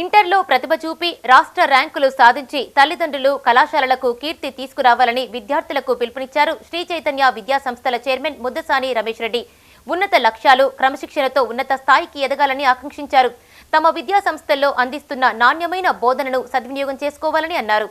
ఇంటర్లో ప్రతిభ చూపి రాష్ట్ర ర్యాంకులు సాధించి తల్లిదండ్రులు కళాశాలలకు కీర్తి తీసుకురావాలని విద్యార్థులకు పిలుపునిచ్చారు శ్రీ చైతన్య విద్యా సంస్థల చైర్మన్ ముద్దసాని రమేష్ రెడ్డి. ఉన్నత లక్ష్యాలు క్రమశిక్షణతో ఉన్నత స్థాయికి ఎదగాలని ఆకాంక్షించారు. తమ విద్యా సంస్థల్లో అందిస్తున్న నాణ్యమైన బోధనను సద్వినియోగం చేసుకోవాలని అన్నారు.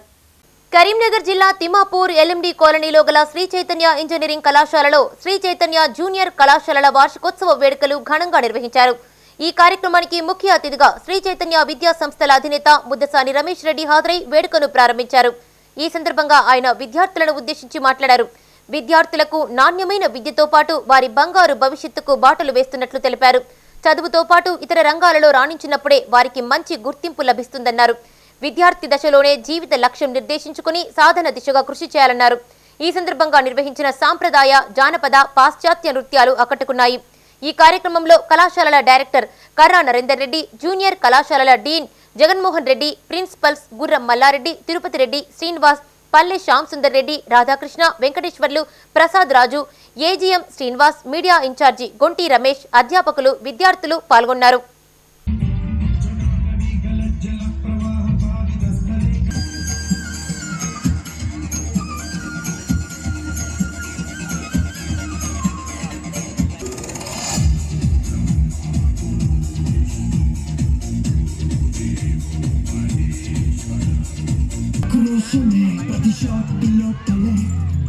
కరీంనగర్ జిల్లా తిమాపూర్ ఎల్ఎండి కాలనీలో గల శ్రీ చైతన్య ఇంజనీరింగ్ కళాశాలలో శ్రీ చైతన్య జూనియర్ కళాశాలల వార్షికోత్సవ వేడుకలు ఘనంగా నిర్వహించారు. ఈ కార్యక్రమానికి ముఖ్య అతిథిగా శ్రీ చైతన్య విద్యా సంస్థల అధినేత ముద్దసాని రమేష్ రెడ్డి హాజరై వేడుకను ప్రారంభించారు. ఈ సందర్భంగా ఆయన విద్యార్థులను ఉద్దేశించి మాట్లాడారు. విద్యార్థులకు నాణ్యమైన విద్యతో పాటు వారి బంగారు భవిష్యత్తుకు బాటలు వేస్తున్నట్లు తెలిపారు. చదువుతో పాటు ఇతర రంగాలలో రాణించినప్పుడే వారికి మంచి గుర్తింపు లభిస్తుందన్నారు. విద్యార్థి దశలోనే జీవిత లక్ష్యం నిర్దేశించుకుని సాధన దిశగా కృషి చేయాలన్నారు. ఈ సందర్భంగా నిర్వహించిన సాంప్రదాయ జానపద పాశ్చాత్య నృత్యాలు ఆకట్టుకున్నాయి. ఈ కార్యక్రమంలో కళాశాలల డైరెక్టర్ కర్రా నరేందర్ రెడ్డి జూనియర్ కళాశాలల dean Jaganmohan Reddy principals Gurram Mallareddy Tirupati Reddy Srinivas Palle Shyam Sundar Reddy Radhakrishna Venkateswarlu Prasad Raju AGM Srinivas media incharge Gonti Ramesh అధ్యాపకులు విద్యార్థులు పాల్గొన్నారు. But the shark below the leg.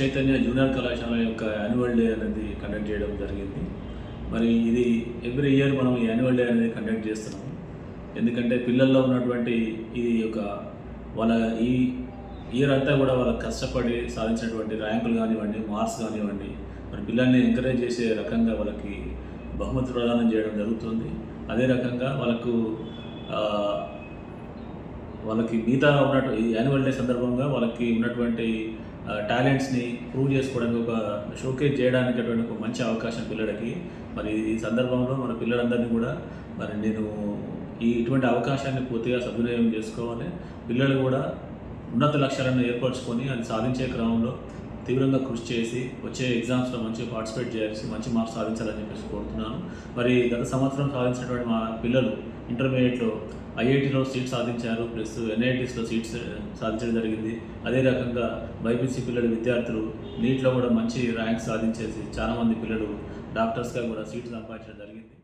Chaitanya junior కళాశాల యొక్క annual day అనేది conduct చేయడం జరిగింది. మరి ఇది ఎవ్రీ ఇయర్ మనం ఈ యాన్యువల్ డే అనేది కండక్ట్ చేస్తున్నాం. ఎందుకంటే పిల్లల్లో ఉన్నటువంటి ఈ యొక్క వాళ్ళ ఈ ఇయర్ అంతా కూడా వాళ్ళ కష్టపడి సాధించినటువంటి ర్యాంకులు కానివ్వండి మార్క్స్ కానివ్వండి మరి పిల్లల్ని ఎంకరేజ్ చేసే రకంగా వాళ్ళకి బహుమతి ప్రదానం చేయడం జరుగుతుంది. అదే రకంగా వాళ్ళకు వాళ్ళకి మిగతా ఉన్నట్టు ఈ యాన్యువల్ డే సందర్భంగా వాళ్ళకి ఉన్నటువంటి టాలెంట్స్ని ప్రూవ్ చేసుకోవడానికి ఒక షోకేజ్ చేయడానికి అటువంటి ఒక మంచి అవకాశం పిల్లలకి. మరి ఈ సందర్భంలో మన పిల్లలందరినీ కూడా మరి నేను ఈ ఇటువంటి అవకాశాన్ని పూర్తిగా సద్వినియోగం చేసుకోవాలి. పిల్లలు కూడా ఉన్నత లక్ష్యాలను ఏర్పరచుకొని అది సాధించే క్రమంలో తీవ్రంగా కృషి చేసి వచ్చే ఎగ్జామ్స్లో మంచిగా పార్టిసిపేట్ చేయాల్సి మంచి మార్క్స్ సాధించాలని చెప్పేసి కోరుతున్నాను. మరి గత సంవత్సరం సాధించినటువంటి మా పిల్లలు ఇంటర్మీడియట్లో ఐఐటిలో సీట్ సాధించారు ప్లస్ ఎన్ఐటీస్లో సీట్స్ సాధించడం జరిగింది. అదే రకంగా బైపీసీ పిల్లలు విద్యార్థులు నీట్లో కూడా మంచి ర్యాంక్ సాధించేసి చాలామంది పిల్లలు డాక్టర్స్గా కూడా సీట్ సంపాదించడం జరిగింది.